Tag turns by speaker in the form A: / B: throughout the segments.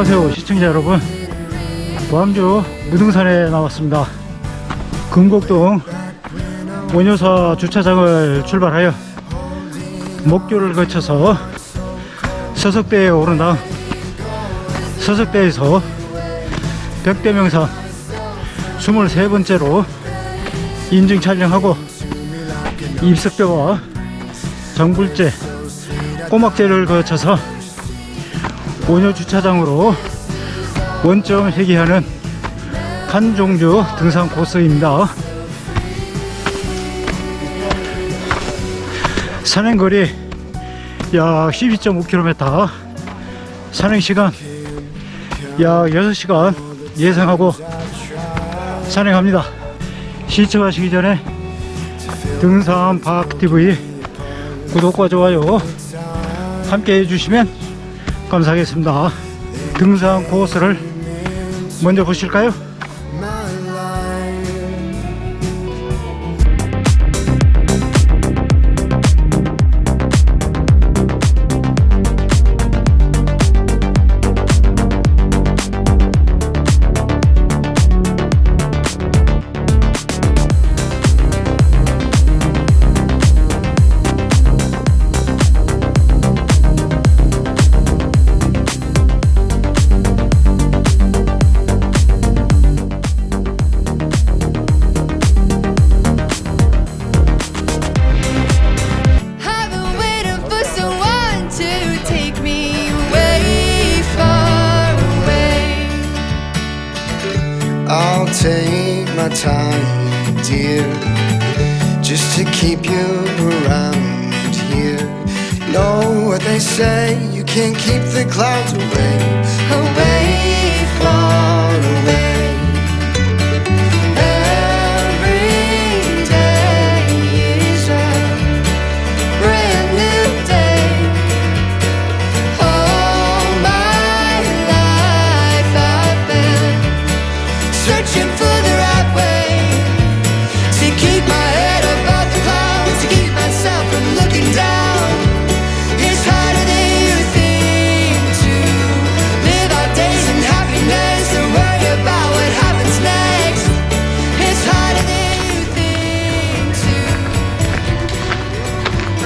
A: 안녕하세요 시청자 여러분. 광주 무등산에 나왔습니다. 금곡동 원효사 주차장을 출발하여 목교를 거쳐서 서석대에 오른 다음 서석대에서 벽대명산 23번째로 인증 촬영하고 입석대와 정불제 꼬막제를 거쳐서 원효 주차장으로 원점 회귀하는 한종주 등산 코스입니다. 산행거리 약 12.5km, 산행시간 약 6시간 예상하고 산행합니다. 시청하시기 전에 등산 박TV 구독과 좋아요 함께 해주시면 감사하겠습니다. 등산 코스를 먼저 보실까요?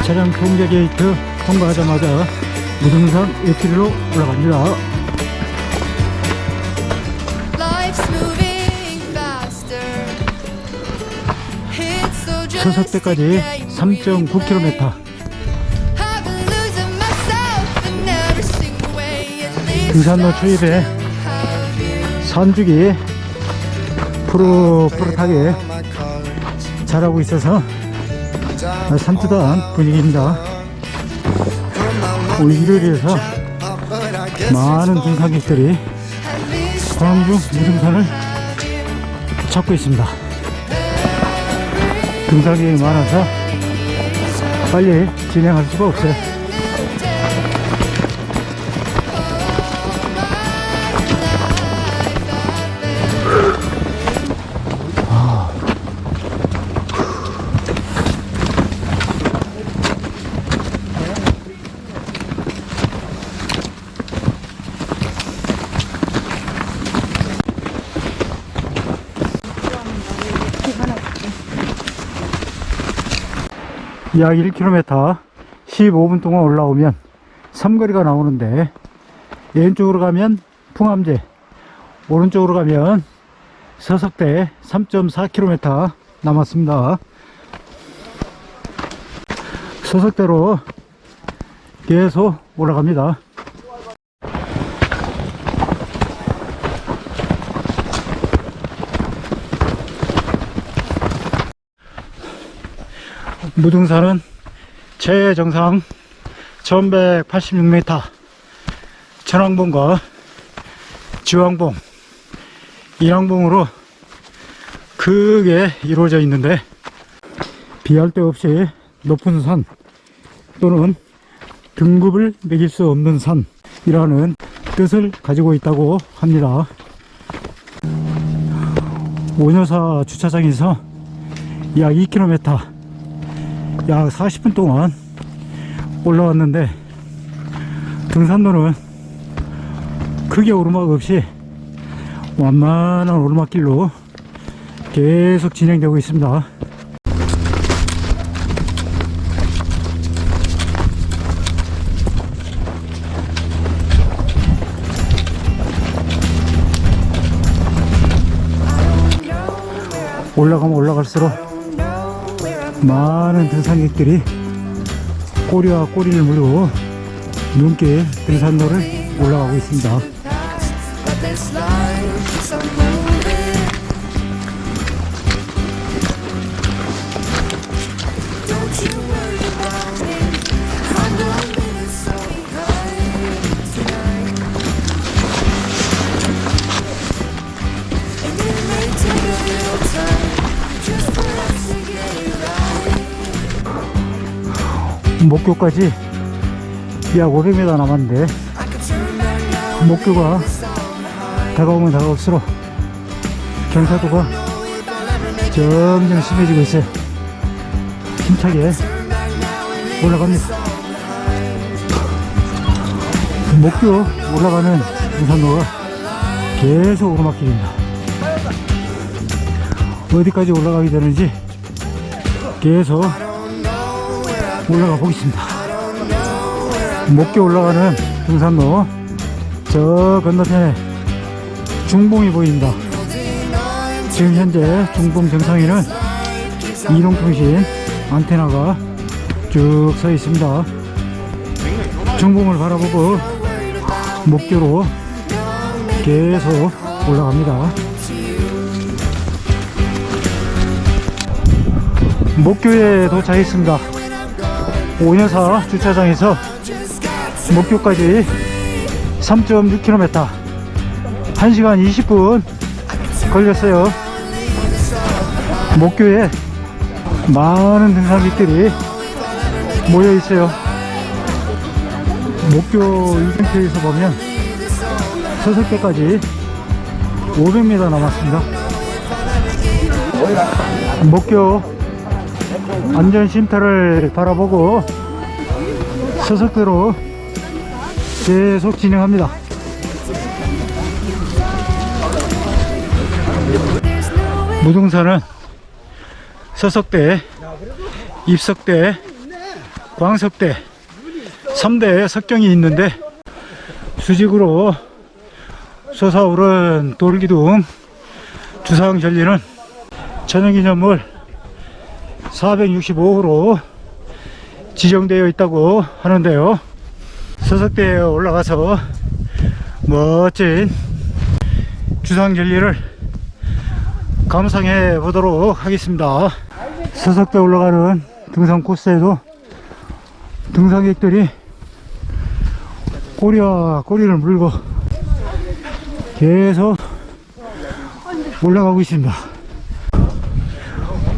A: 차량 통제 게이트 통과하자마자 무등산 1km로 올라갑니다. 서석대까지
B: a game
A: 3.9km.
B: I've been losing myself in every single way. At least
A: 등산로 초입에. 산죽이 푸릇푸릇하게 자라고 있어서 산뜻한 분위기입니다.
C: from my
A: 오늘
C: guess
A: 많은 등산객들이 광주 무등산을 찾고 있습니다. 등산객이 많아서 빨리 진행할 수가 없어요. 약 1km 15분 동안 올라오면 삼거리가 나오는데 왼쪽으로 가면 풍암제 오른쪽으로 가면 서석대 3.4km 남았습니다. 서석대로 계속 올라갑니다 무등산은 최정상 1186m 천왕봉과 지왕봉 인왕봉으로 크게 이루어져 있는데 비할 데 없이 높은 산 또는 등급을 매길 수 없는 산이라는 뜻을 가지고 있다고 합니다. 원효사 주차장에서 약 2km 약 40분 동안 올라왔는데 등산로는 크게 오르막 없이 완만한 오르막길로 계속 진행되고 있습니다. 올라가면 올라갈수록 많은 등산객들이 꼬리와 꼬리를 물고 눈길 등산로를 올라가고 있습니다. 목교까지 약 500m 남았는데. 목교가 다가오면 다가올수록 경사도가 점점 심해지고 있어요. 힘차게 올라갑니다. 목교 올라가는 등산로가 계속 오르막길입니다. 어디까지 올라가게 되는지 계속 올라가 보겠습니다. 목교 올라가는 등산로 저 건너편에 중봉이 보입니다. 지금 현재 중봉 정상에는 이동통신 안테나가 쭉 서 있습니다. 중봉을 바라보고 목교로 계속 올라갑니다. 목교에 도착했습니다. 오녀사 주차장에서 목교까지 3.6km 1시간 20분 걸렸어요. 목교에 많은 등산객들이 모여 있어요. 목교 이정표에서 보면 서석대까지 500m 남았습니다. 목교 안전쉼터를 바라보고 서석대로 계속 진행합니다. 무등산은 서석대, 입석대, 광석대 3대 석경이 있는데 수직으로 솟아오른 돌기둥 주상 전리는 천연기념물 465호로 지정되어 있다고 하는데요. 서석대에 올라가서 멋진 주상절리를 감상해 보도록 하겠습니다. 서석대 올라가는 등산 코스에도 등산객들이 꼬리와 꼬리를 물고 계속 올라가고 있습니다.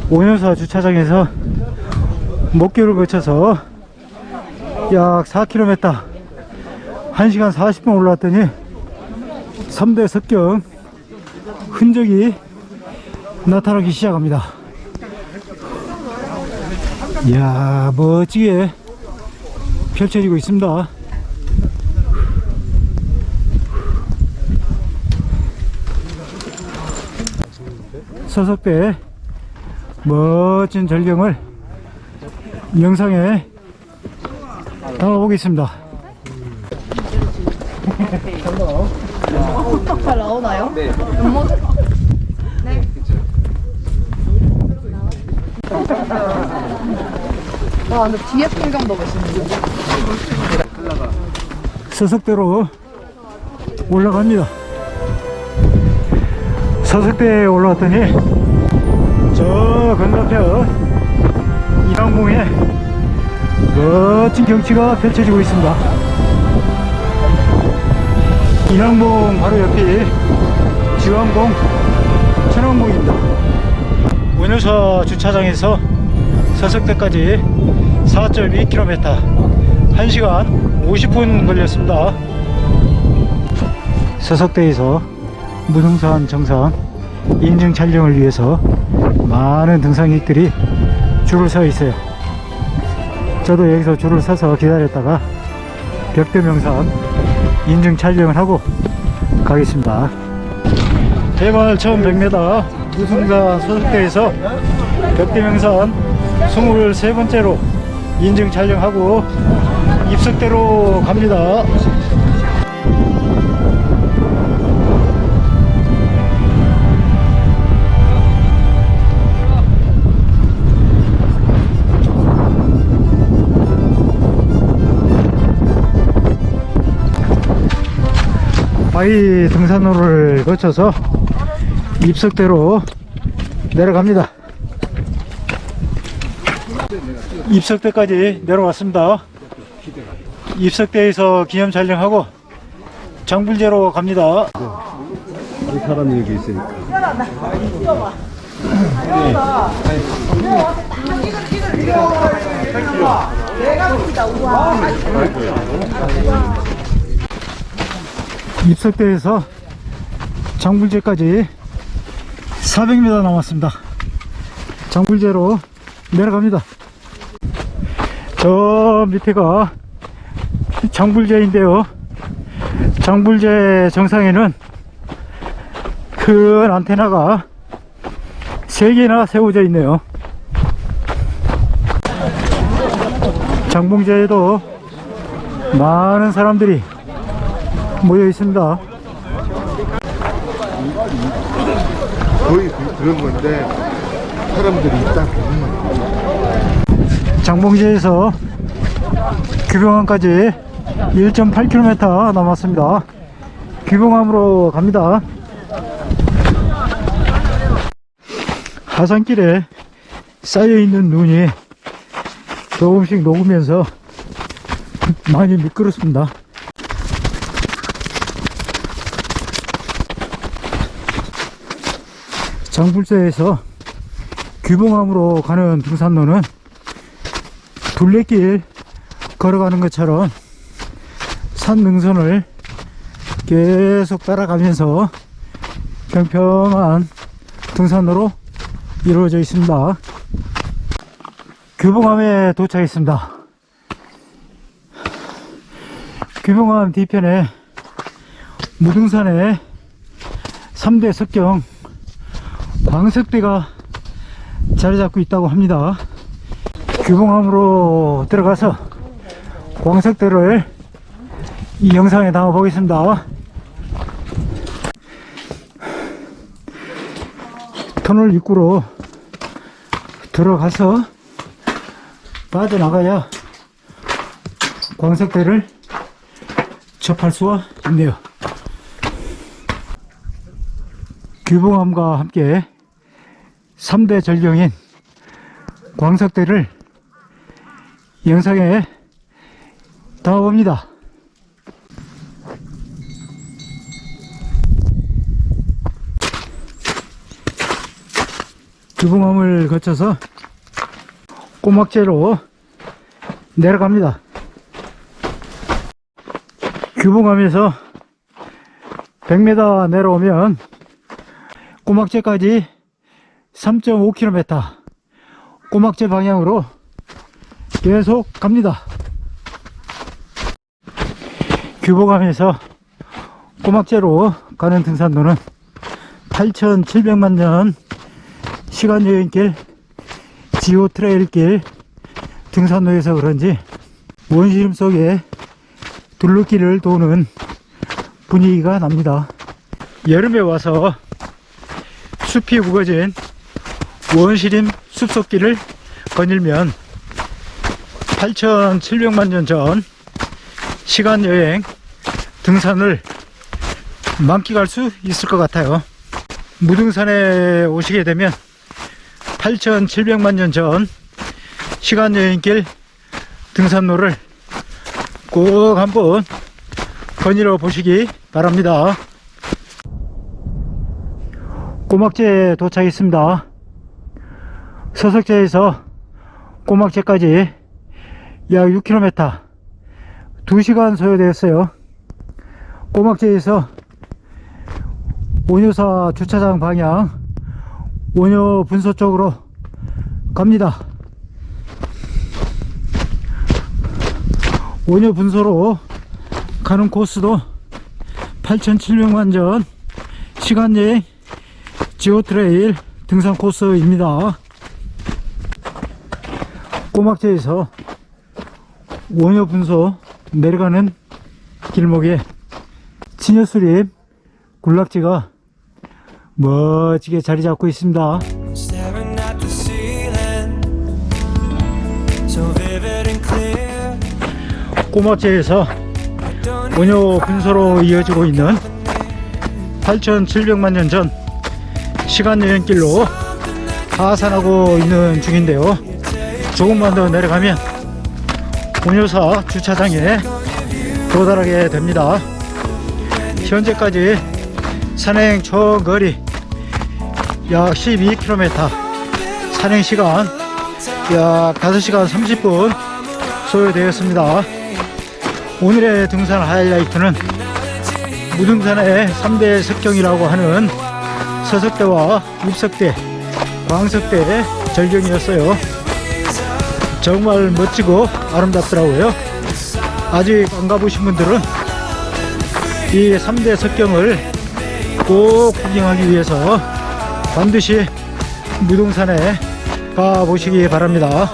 A: 오연사 주차장에서 목교를 거쳐서 약 4km 1시간 40분 올라왔더니 3대 석경 흔적이 나타나기 시작합니다. 이야 멋지게 펼쳐지고 있습니다. 서석대 멋진 절경을 영상에 담아보겠습니다.
D: 잘 나오나요? 네. 멤버들? 네. 와, 근데 뒤에 풍경도 멋있는데.
A: 서석대로 올라갑니다. 서석대에 올라왔더니 저 건너편 인왕봉에 멋진 경치가 펼쳐지고 있습니다. 인왕봉 바로 옆이 지왕봉 천왕봉입니다. 원효사 주차장에서 서석대까지 4.2km 1시간 50분 걸렸습니다. 서석대에서 무등산 정상 인증 촬영을 위해서 많은 등산객들이 줄을 서 있어요. 저도 여기서 줄을 서서 기다렸다가 벽대 명산 인증 촬영을 하고 가겠습니다. 해발 1100m 우승자 소속대에서 벽대명산 23번째로 인증 촬영하고 입석대로 갑니다. 바위 등산로를 거쳐서 입석대로 내려갑니다. 입석대까지 내려왔습니다. 입석대에서 기념 촬영하고 장불제로 갑니다.
E: 사람 여기 있으니까.
A: 입석대에서 장불제까지 400m 남았습니다. 장불제로 내려갑니다. 저 밑에가 장불제인데요. 장불제 정상에는 큰 안테나가 3개나 세워져 있네요. 장봉제에도 많은 사람들이 모여 있습니다.
E: 거의 그- 그런 건데 사람들이 있다.
A: 장봉지에서 규봉암까지 1.8km 남았습니다. 규봉암으로 갑니다. 하산길에 쌓여있는 눈이 조금씩 녹으면서 많이 미끄럽습니다. 장불사에서 규봉암으로 가는 등산로는 둘레길 걸어가는 것처럼 산 능선을 계속 따라가면서 평평한 등산로로 이루어져 있습니다. 규봉암에 도착했습니다. 규봉암 뒤편에 무등산에 3대 석경 광석대가 자리 잡고 있다고 합니다. 규봉암으로 들어가서 광석대를 이 영상에 담아 보겠습니다. 터널 입구로 들어가서 빠져나가야 광석대를 접할 수가 있네요. 규봉암과 함께 3대 절경인 광석대를 영상에 담아봅니다. 규봉암을 거쳐서 꼬막제로 내려갑니다. 규봉암에서 100m 내려오면 꼬막제까지 3.5km 꼬막제 방향으로 계속 갑니다. 규보감에서 꼬막제로 가는 등산로는 8,700만 년 시간 여행길 지오 트레일길 등산로에서 그런지 원시림 속에 둘루길을 도는 분위기가 납니다. 여름에 와서 숲이 우거진 원시림 숲속길을 거닐면 8,700만 년 전 시간 여행 등산을 만끽할 수 있을 것 같아요. 무등산에 오시게 되면 8,700만 년 전 시간 여행길 등산로를 꼭 한번 거닐어 보시기 바랍니다. 꼬막제에 도착했습니다. 서석제에서 꼬막제까지 약 6km 2시간 소요되었어요. 꼬막제에서 원효사 주차장 방향 원효 분소 쪽으로 갑니다. 원효 분소로 가는 코스도 8,700만 전 시간여행 지오트레일 등산 코스입니다. 꼬막제에서 원효 분소 내려가는 길목에 진여수립 군락지가 멋지게 자리 잡고 있습니다. 꼬막제에서 원효 분소로 이어지고 있는 8,700만 년 전 시간 여행길로 하산하고 있는 중인데요. 조금만 더 내려가면 원효사 주차장에 도달하게 됩니다. 현재까지 산행 총 거리 약 12km, 산행 시간 약 5시간 30분 소요되었습니다. 오늘의 등산 하이라이트는 무등산의 3대 석경이라고 하는 서석대와 입석대, 광석대 절경이었어요. 정말 멋지고 아름답더라고요. 아직 안 가보신 분들은 이 3대 석경을 꼭 구경하기 위해서 반드시 무등산에 가보시기 바랍니다.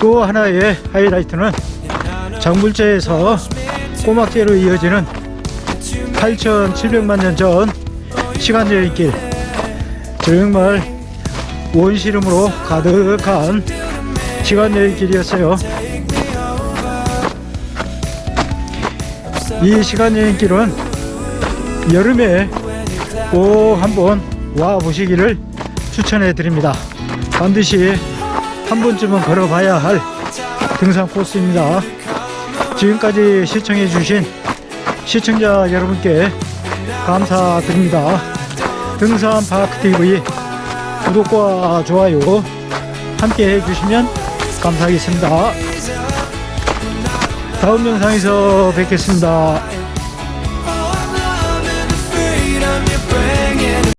A: 또 하나의 하이라이트는 장물제에서 꼬막제로 이어지는 8,700만 년 전 시간 여행길 정말 원시름으로 가득한 시간 여행길이었어요. 이 시간 여행 길은 여름에 꼭 한번 와 보시기를 추천해 드립니다. 반드시 한 번쯤은 걸어봐야 할 등산 코스입니다. 지금까지 시청해 주신 시청자 여러분께 감사드립니다. 등산 파크 TV 구독과 좋아요 함께 해주시면 감사하겠습니다. 다음 영상에서 뵙겠습니다.